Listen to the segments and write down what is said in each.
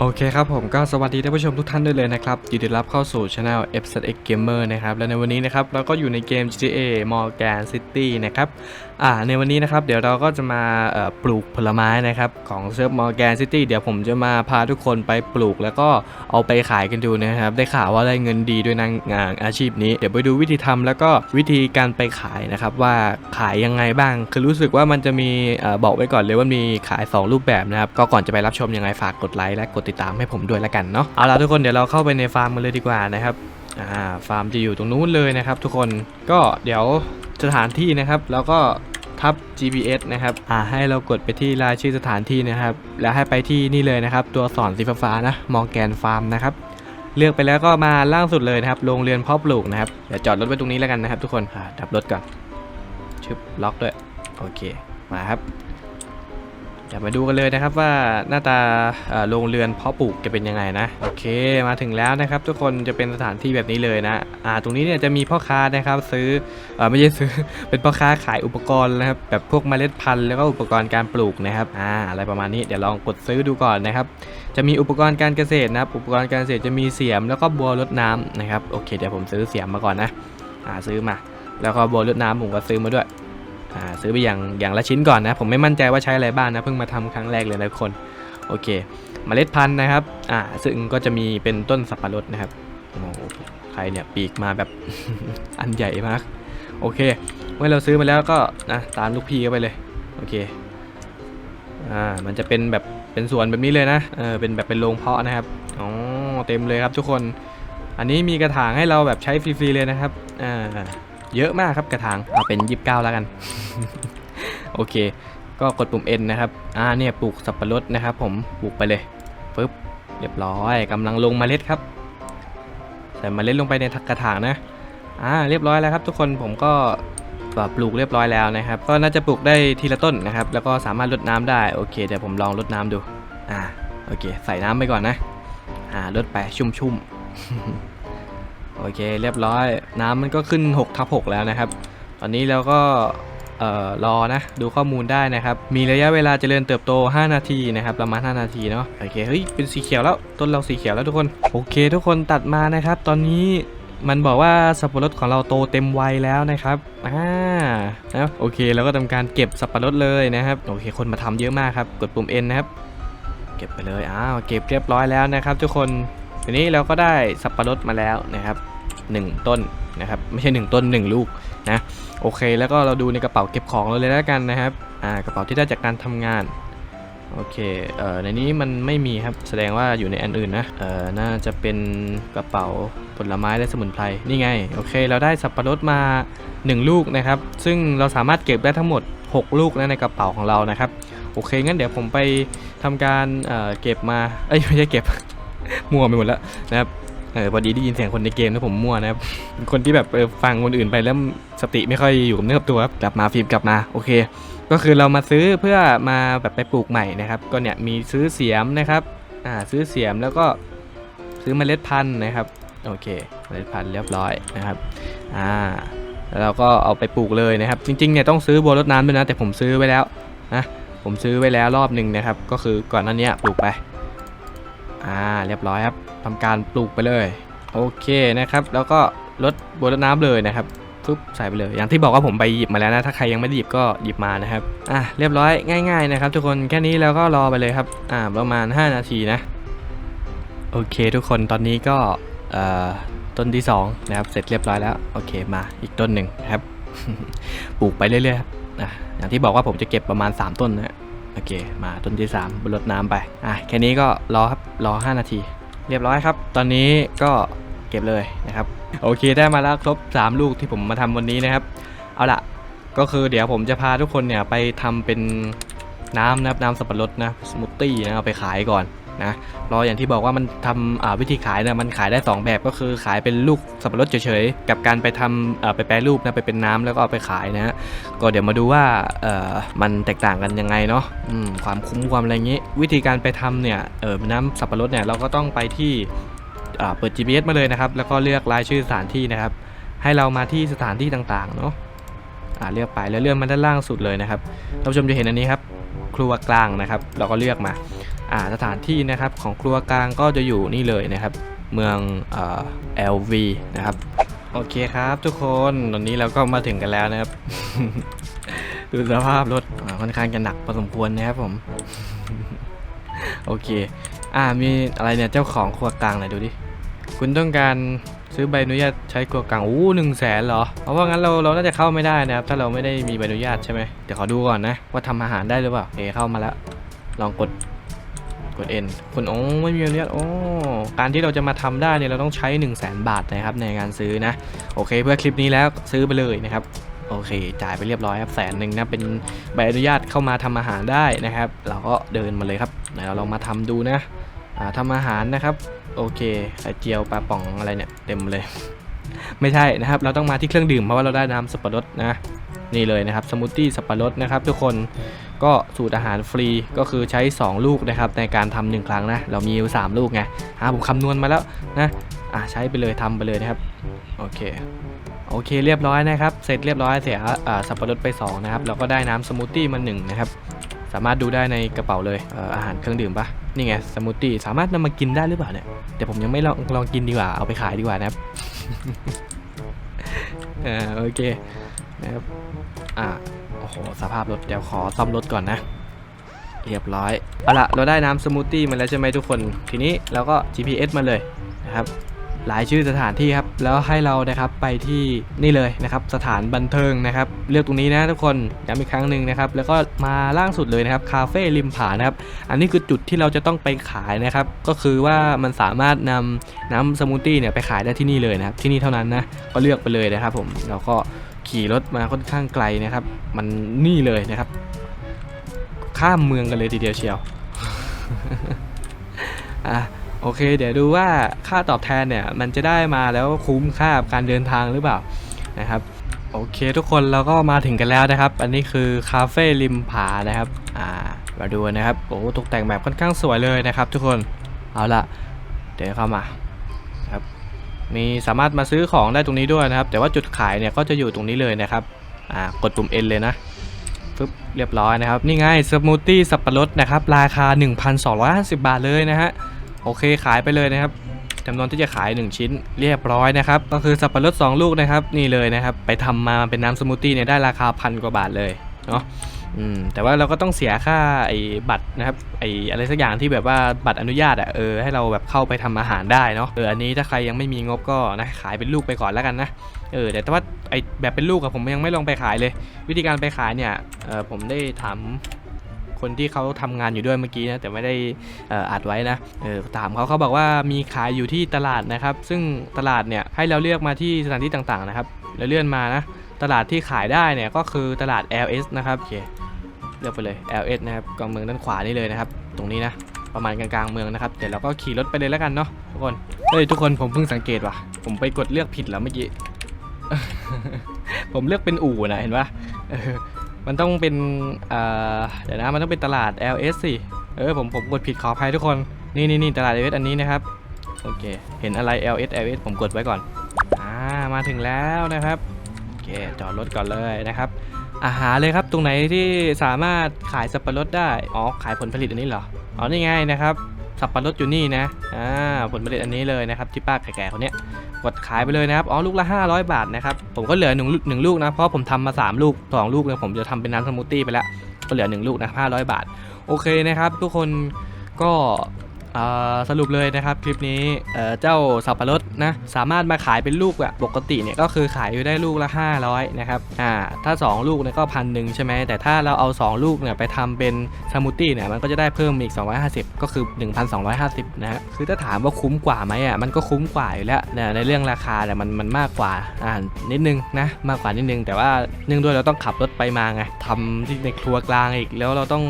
โอเคครับผมก็สวัสดีท่านผู้ชมทุกท่านด้วยเลยนะครับยินดีต้อนรับเข้าสู่ช anel FZX Gamer นะครับและในวันนี้นะครับเราก็อยู่ในเกม GTA Morgan City นะครับ อ่าในวันนี้นะครับเดี๋ยวเราก็จะมาปลูกผลไม้นะครับของเซิร์ฟ Morgan City เดี๋ยวผมจะมาพาทุกคนไปปลูกแล้วก็เอาไปขายกันดูนะครับ ได้ข่าวว่าได้เงินดีด้วยนะงานอาชีพนี้ เดี๋ยวไปดูวิธีทำแล้วก็วิธีการไปขายนะครับว่าขายยังไงบ้าง คือรู้สึกว่ามันจะมีอ่อบอกไว้ก่อนเลยว่ามีขาย 2 รูปแบบนะครับก็ก่อนจะไปรับชมยังไงฝากกดไลค์และกดติดตามให้ผมด้วยแล้วกันเนาะเอาล่ะทุกคนเดี๋ยวเราเข้าไปในฟาร์มกันเลยดีกว่านะครับอ่าฟาร์มจะอยู่ตรงนู้นเลยนะครับ ทุกคนก็เดี๋ยวสถานที่นะครับแล้วก็ ทับ GPS นะครับอ่าให้เรากดไปที่รายชื่อสถานที่นะครับ แล้วให้ไปที่นี่เลยนะครับ ตัวสอนสีฟ้าๆนะมอร์แกนฟาร์มนะครับเลือกไปแล้วก็มาล่างสุดเลยนะครับโรงเรือนเพาะปลูกนะครับเดี๋ยวจอดรถไว้ตรงนี้แล้วกันนะครับ ทุกคนอ่าดับรถก่อนชึบล็อกด้วยโอเคมาครับ เดี๋ยวมาดูกันเลยนะครับว่าหน้าตาโรงเรือนเพาะปลูกจะเป็นยังไงนะ โอเคมาถึงแล้วนะครับ ทุกคนจะเป็นสถานที่แบบนี้เลยนะอ่าตรงนี้เนี่ยจะมีพ่อค้านะครับซื้อเออไม่ใช่ซื้อเป็นพ่อค้าขายอุปกรณ์นะครับแบบพวกเมล็ดพันธุ์แล้วก็อุปกรณ์การปลูกนะครับอ่าอะไรประมาณนี้เดี๋ยวลองกดซื้อดูก่อนนะครับจะมีอุปกรณ์การเกษตรนะครับอุปกรณ์การเกษตรจะมีเสียมแล้วก็บัวรดน้ำนะครับโอเคเดี๋ยวผมซื้อเสียมมาก่อนนะอ่าซื้อมา แล้วก็บัวรดน้ำผมก็ซื้อมาด้วย อ่าซื้อไปอย่างอย่างละชิ้นก่อนนะ ผมไม่มั่นใจว่าใช้อะไรบ้างนะ เพิ่งมาทำครั้งแรกเลยนะคน โอเคเมล็ดพันธุ์นะครับ อ่า ซึ่งก็จะมีเป็นต้นสับปะรดนะครับ โอ้ใครเนี่ยปีกมาแบบ อันใหญ่มาก โอเค เมื่อเราซื้อมาแล้วก็นะตามลูกพี่เข้าไปเลย โอเค อ่า มันจะเป็นแบบเป็นสวนแบบนี้เลยนะ เออ เป็นแบบเป็นโรงเพาะนะครับ อ๋อ เต็มเลยครับทุกคน อันนี้มีกระถางให้เราแบบใช้ฟรีๆเลยนะครับ อ่า เยอะมากครับกระถางเอาเป็น 29 แล้วกัน โอเค ก็กดปุ่ม N นะครับ อ่าเนี่ยปลูกสับปะรดนะครับ ผมปลูกไปเลยปึ๊บเรียบร้อยกำลังลงเมล็ดครับ ใส่เมล็ดลงไปในกระถางนะ อ่าเรียบร้อยแล้วครับ ทุกคนผมก็ปลูกเรียบร้อยแล้วนะครับ ก็น่าจะปลูกได้ทีละต้นนะครับ แล้วก็สามารถรดน้ำได้โอเคเดี๋ยวผมลองรดน้ำดู อ่าโอเค ใส่น้ำไปก่อนนะ อ่ารดไปชุ่มๆ โอเคเรียบร้อย น้ำมันก็ขึ้น6ทับ6แล้วนะครับ ตอนนี้เราก็เอ่อรอนะ ดูข้อมูลได้นะครับ มีระยะเวลาเจริญเติบโต 5 นาทีนะครับ ประมาณ 5 นาทีเนาะโอเคเฮ้ยเป็นสีเขียวแล้วต้นเราสีเขียวแล้วทุกคนโอเค ทุกคนตัดมานะครับ ตอนนี้มันบอกว่าสับปะรดของเราโตเต็มวัยแล้วนะครับอ่านะโอเคแล้วก็ทำการเก็บสับปะรดเลยนะครับโอเคคนมาทำเยอะมากครับ กดปุ่ม N นะครับ เก็บไปเลยอ้าวเก็บเรียบร้อยแล้วนะครับ ทุกคน ทีนี้เราก็ได้สับปะรดมาแล้วนะครับ 1 ต้นนะครับ ไม่ใช่ 1 ต้น 1 ลูกนะโอเค แล้วก็เราดูในกระเป๋าเก็บของเราเลยแล้วกันนะครับอ่ากระเป๋าที่ได้จากการทำงานโอเคเอ่อในนี้มันไม่มีครับแสดงว่าอยู่ในอันอื่นนะเอ่อน่าจะเป็นกระเป๋าผลไม้และสมุนไพรนี่ไงโอเค เราได้สับปะรดมา 1 ลูกนะครับ ซึ่งเราสามารถเก็บได้ทั้งหมด 6 ลูกนะในกระเป๋าของเรานะครับโอเคงั้นเดี๋ยวผมไปทำการเอ่อเก็บมาเอ้ยไม่ใช่เก็บ มั่วไปหมดแล้วนะครับเออพอดีได้ยินเสียงคนในเกมแล้วผมมั่วนะครับ คนที่แบบฟังคนอื่นไปแล้วสติไม่ค่อยอยู่กับเนื้อกับตัวครับกลับมาฟิล์มกลับมาโอเค ก็คือเรามาซื้อเพื่อมาแบบไปปลูกใหม่นะครับ ก็เนี่ยมีซื้อเสียมนะครับอ่าซื้อเสียมแล้วก็ซื้อเมล็ดพันธุ์นะครับโอเคเมล็ดพันธุ์เรียบร้อยนะครับอ่าแล้วเราก็เอาไปปลูกเลยนะครับ จริงๆเนี่ยต้องซื้อบัวรดน้ำด้วยนะแต่ผมซื้อไว้แล้วนะผมซื้อไว้แล้วรอบหนึ่งนะครับ ก็คือก่อนหน้านี้ปลูกไป อ่าเรียบร้อยครับทำการปลูกไปเลย โอเคนะครับ แล้วก็ลดบัวรดน้ำเลยนะครับปุ๊บใส่ไปเลยอย่างที่บอกว่าผมไปหยิบมาแล้วนะถ้าใครยังไม่ได้หยิบก็หยิบมานะครับอะเรียบร้อยง่าย ๆนะครับ ทุกคนแค่นี้แล้วก็รอไปเลยครับอ่าประมาณ 5 นาทีนะโอเค ทุกคนตอนนี้ก็เอ่อต้นที่สองนะครับเสร็จเรียบร้อยแล้วโอเคมาอีกต้นหนึ่งนะครับ ปลูกไปเรื่อยๆครับอะอย่างที่บอกว่าผมจะเก็บประมาณ 3 ต้นนะ โอเค มาต้นที่3บนรถน้ำไป อะ แค่นี้ก็รอครับ รอ 5 นาที เรียบร้อยครับ ตอนนี้ก็เก็บเลยนะครับ โอเค ได้มาแล้วครบ 3 ลูกที่ผมมาทำวันนี้นะครับ เอาละก็คือเดี๋ยวผมจะพาทุกคนเนี่ยไปทำเป็นน้ำนะครับน้ำสับปะรดนะ สมูทตี้นะ เอาไปขายก่อน นะรออย่างที่บอกว่ามันทำวิธีขายนะมันขายได้ 2 แบบก็คือขายเป็นลูกสับปะรดเฉยๆ กับการไปทำไปแปรรูปนะไปเป็นน้ำแล้วก็เอาไปขายนะฮะก็เดี๋ยวมาดูว่ามันแตกต่างกันยังไงเนาะความคุ้มความอะไรอย่างงี้ วิธีการไปทำเนี่ยเออน้ำสับปะรดเนี่ยเราก็ต้องไปที่เปิด GPS มาเลยนะครับ แล้วก็เลือกรายชื่อสถานที่นะครับ ให้เรามาที่สถานที่ต่างๆเนาะอ่าเลือกไปแล้วเลื่อนมาด้านล่างสุดเลยนะครับท่านผู้ชมจะเห็นอันนี้ครับ ครัวกลางนะครับ เราก็เลือกมา สถานที่นะครับของครัวกลางก็จะอยู่นี่เลยนะครับ เมืองเอ่อ LV นะครับโอเคครับทุกคนตอนนี้เราก็มาถึงกันแล้วนะครับ ดูสภาพรถค่อนข้างจะหนักพอสมควรนะครับผม โอเค อ่ามีอะไรเนี่ยเจ้าของครัวกลางหน่อยดูดิ คุณต้องการซื้อใบอนุญาตใช้ครัวกลางอู้หนึ่งแสนเหรอ เพราะว่างั้นเราเราน่าจะเข้าไม่ได้นะครับ ถ้าเราไม่ได้มีใบอนุญาตใช่ไหมเดี๋ยวขอดูก่อนนะ ว่าทำอาหารได้หรือเปล่าโอเข้ามาแล้ว ลองกด กด N คุณโอ้ไม่มีอนุญาตโอ้การที่เราจะมาทำได้เนี่ยเราต้องใช้ 1 0 0 0 0แบาทนะครับในการซื้อนะ โอเค เพื่อคลิปนี้แล้วซื้อไปเลยนะครับโอเค จ่ายไปเรียบร้อยครับแสนหนึ่งนะ เป็นใบอนุญาตเข้ามาทำอาหารได้นะครับ เราก็เดินมาเลยครับไหนเราลองมาทำดูนะอ่าทำอาหารนะครับ โอเคไข่เจียวปลาป่องอะไรเนี่ยเต็มเลย ไม่ใช่นะครับ เราต้องมาที่เครื่องดื่มเพราะว่าเราได้น้ำสับปะรดนะ นี่เลยนะครับสมูทตี้สับปะรดนะครับ ทุกคน ก็สูตรอาหารฟรีก็คือใช้ 2 ลูกนะครับในการทำหนึ่งครั้งนะ เรามีอยู่3ลูกไงอ่าผมคำนวณมาแล้วนะอ่าใช้ไปเลยทำไปเลยนะครับ โอเคโอเคเรียบร้อยนะครับ เสร็จเรียบร้อยเสียอ่าสับปะรดไป 2 นะครับ เราก็ได้น้ำสมูทตี้มา1นะครับ สามารถดูได้ในกระเป๋าเลยเอออาหารเครื่องดื่มปะนี่ไงสมูทตี้สามารถนำมากินได้หรือเปล่าเนี่ยแต่ผมยังไม่ลองลองกินดีกว่าเอาไปขายดีกว่านะครับเออโอเคนะครับอ่า อ้โห สภาพรถ เดี๋ยวขอซ่อมรถก่อนนะ เรียบร้อย เอาละเราได้น้ำสมูทตี้มาแล้วใช่ไหมทุกคน ทีนี้เราก็ GPS มาเลยนะครับ หลายชื่อสถานที่ครับ แล้วให้เรานะครับไปที่นี่เลยนะครับ สถานบันเทิงนะครับ เลือกตรงนี้นะทุกคน ย้ำอีกครั้งหนึ่งนะครับ แล้วก็มาล่างสุดเลยนะครับ คาเฟ่ริมผานะครับ อันนี้คือจุดที่เราจะต้องไปขายนะครับ ก็คือว่ามันสามารถนำน้ำสมูทตี้เนี่ยไปขายได้ที่นี่เลยนะครับ ที่นี่เท่านั้นนะ ก็เลือกไปเลยนะครับ ผม เราก็ ขี่รถมาค่อนข้างไกลนะครับ มันนี่เลยนะครับ ข้ามเมืองกันเลยทีเดียวเชียวอะโอเค เดี๋ยวดูว่าค่าตอบแทนเนี่ยมันจะได้มาแล้วคุ้มค่ากับการเดินทางหรือเปล่านะครับโอเคทุกคนเราก็มาถึงกันแล้วนะครับ อันนี้คือคาเฟ่ริมผานะครับอ่ามาดูนะครับโอ้ตกแต่งแบบค่อนข้างสวยเลยนะครับ ทุกคนเอาละเดี๋ยวเข้ามา มีสามารถมาซื้อของได้ตรงนี้ด้วยนะครับ แต่ว่าจุดขายเนี่ยก็จะอยู่ตรงนี้เลยนะครับอ่ากดปุ่ม N เลยนะปึ๊บเรียบร้อยนะครับ นี่ไงสมูทตี้สับปะรดนะครับ ราคา 1,250 บาทเลยนะฮะโอเคขายไปเลยนะครับจำนวนที่จะขาย 1 ชิ้นเรียบร้อยนะครับ ก็คือสับปะรด2ลูกนะครับ นี่เลยนะครับ ไปทำมาเป็นน้ำสมูทตี้เนี่ยได้ราคาพันกว่าบาทเลยเนาะ อืมแต่ว่าเราก็ต้องเสียค่าไอ้บัตรนะครับไอ้อะไรสักอย่างที่แบบว่าบัตรอนุญาตอะเออให้เราแบบเข้าไปทำอาหารได้เนาะเอออันนี้ถ้าใครยังไม่มีงบก็นะขายเป็นลูกไปก่อนแล้วกันนะเออแต่ว่าไอ้แบบเป็นลูกอะผมยังไม่ลองไปขายเลย วิธีการไปขายเนี่ยเออผมได้ถามคนที่เขาทำงานอยู่ด้วยเมื่อกี้นะแต่ไม่ได้อัดไว้นะเออถามเขาเขาบอกว่ามีขายอยู่ที่ตลาดนะครับ ซึ่งตลาดเนี่ยให้เราเลือกมาที่สถานที่ต่างๆนะครับ แล้วเลื่อนมานะตลาดที่ขายได้เนี่ยก็คือตลาด LS นะครับโอเค เลือกไปเลย LS นะครับกองเมืองด้านขวานี่เลยนะครับ ตรงนี้นะ ประมาณกลางๆเมืองนะครับ เดี๋ยวเราก็ขี่รถไปเลยแล้วกันเนาะทุกคน เฮ้ยทุกคนผมเพิ่งสังเกตว่ะ ผมไปกดเลือกผิดแล้วเมื่อกี้ ผมเลือกเป็นอู่นะเห็นปะมันต้องเป็นเอ่อเดี๋ยวนะ มันต้องเป็นตลาด LS สิ เออผมผมกดผิดขออภัยทุกคน นี่นี่นี่ตลาด LS อันนี้นะครับ โอเค เห็นอะไร LS LS ผมกดไว้ก่อน อ่า มาถึงแล้วนะครับ โอเค จอดรถก่อนเลยนะครับ อาหารเลยครับตรงไหนที่สามารถขายสับปะรดได้ อ๋อ ขายผลผลิตอันนี้เหรอ อ๋อ นี่ไงนะครับ สับปะรดอยู่นี่นะ อ่า ผลผลิตอันนี้เลยนะครับที่ป้าแก่ๆคนเนี้ย กดขายไปเลยนะครับ อ๋อ ลูกละ 500 บาทนะครับ ผมก็เหลือหนึ่งหนึ่งลูกนะ เพราะผมทำมา 3 ลูก 2 ลูกเนี่ยผมจะทำเป็นน้ำสมูทตี้ไปแล้ว ก็เหลือ 1 ลูกนะ500 บาท โอเคนะครับ ทุกคนก็ สรุปเลยนะครับคลิปนี้เเจ้าสับปะรดนะสามารถมาขายเป็นลูกแบบปกติเนี่ยก็คือขายอยู่ได้ลูกละ 500นะครับอ่าถ้า 2 ลูกเนี่ยก็พันหนึ่งใช่ไหมแต่ถ้าเราเอา 2 ลูกเนี่ยไปทำเป็นสมูทตี้เนี่ยมันก็จะได้เพิ่มอีก 250 ก็คือ 1,250นะฮะคือถ้าถามว่าคุ้มกว่าไหมอะมันก็คุ้มกว่าอยู่แล้วนี่ยในเรื่องราคาเนี่ยมันมันมากกว่าอ่านิดนึงนะมากกว่านิดนึง แต่ว่าเนื่องด้วยเราต้องขับรถไปมาไงทำที่ในครัวกลางอีกแล้วเราต้อง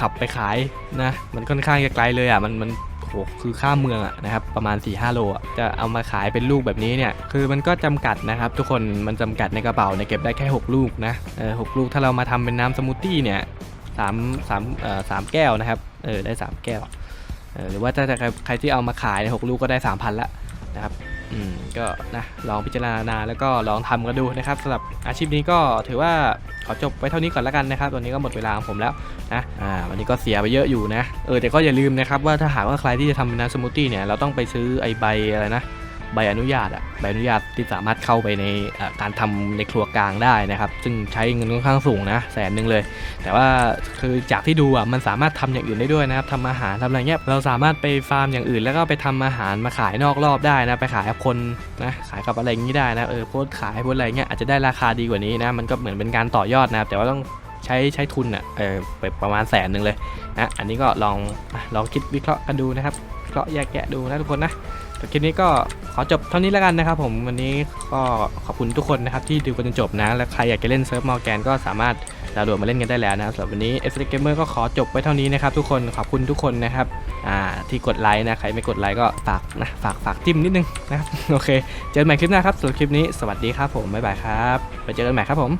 ขับไปขายนะ มันค่อนข้างจะไกลเลยอะ มันมันโหคือข้ามเมืองอะนะครับ ประมาณ4-5โลอะจะเอามาขายเป็นลูกแบบนี้เนี่ย คือมันก็จำกัดนะครับ ทุกคนมันจำกัดในกระเป๋าเนี่ยเก็บได้แค่ 6 ลูกนะเออหกลูกถ้าเรามาทำเป็นน้ำสมูทตี้เนี่ยสามสามเอ่อสามแก้วนะครับ เออได้ 3 แก้วเออหรือว่าถ้าใครที่เอามาขายเนี่ยหกลูกก็ได้ 3,000ละนะครับ อืมก็นะลองพิจารณาแล้วก็ลองทำกันดูนะครับสำหรับอาชีพนี้ก็ถือว่าขอจบไว้เท่านี้ก่อนแล้วกันนะครับตอนนี้ก็หมดเวลาของผมแล้วนะอ่าวันนี้ก็เสียไปเยอะอยู่นะเออแต่ก็อย่าลืมนะครับว่าถ้าหากว่าใครที่จะทำเป็นน้ำสมูทตี้เนี่ยเราต้องไปซื้อไอใบอะไรนะ ใบอนุญาตอะใบอนุญาตที่สามารถเข้าไปในการทำในครัวกลางได้นะครับ ซึ่งใช้เงินค่อนข้างสูงนะแสนหนึ่งเลย แต่ว่าคือจากที่ดูอะมันสามารถทำอย่างอื่นได้ด้วยนะครับทำอาหารทำอะไรเงี้ยเราสามารถไปฟาร์มอย่างอื่น แล้วก็ไปทำอาหารมาขายนอกรอบได้นะไปขายกับคนนะขายกับอะไรอย่างนี้ได้นะเออโพสขายโพสอะไรเงี้ยอาจจะได้ราคาดีกว่านี้นะมันก็เหมือนเป็นการต่อยอดนะครับแต่ว่าต้องใช้ใช้ทุนอะเออไปประมาณแสนหนึ่งเลยนะอันนี้ก็ลองลองคิดวิเคราะห์กันดูนะครับวิเคราะห์แยกแยะดูนะทุกคนนะ คลิปนี้ก็ขอจบเท่านี้แล้วกันนะครับผมวันนี้ก็ขอบคุณทุกคนนะครับที่ดูกันจนจบนะ และใครอยากจะเล่นเซิร์ฟมอร์แกนก็สามารถดาวน์โหลดมาเล่นกันได้แล้วนะครับสำหรับวันนี้ f อ Gamer ก็ขอจบไว้เท่านี้นะครับทุกคนขอบคุณทุกคนนะครับอ่าที่กดไลค์นะใครไม่กดไลค์ก็ฝากนะฝากฝากจิ้มนิดนึงนะครับโอเค เจอกันใหม่คลิปหน้าครับสำหรับคลิปนี้สวัสดีครับผมบ๊ายบายครับไปเจอกันใหม่ครับผม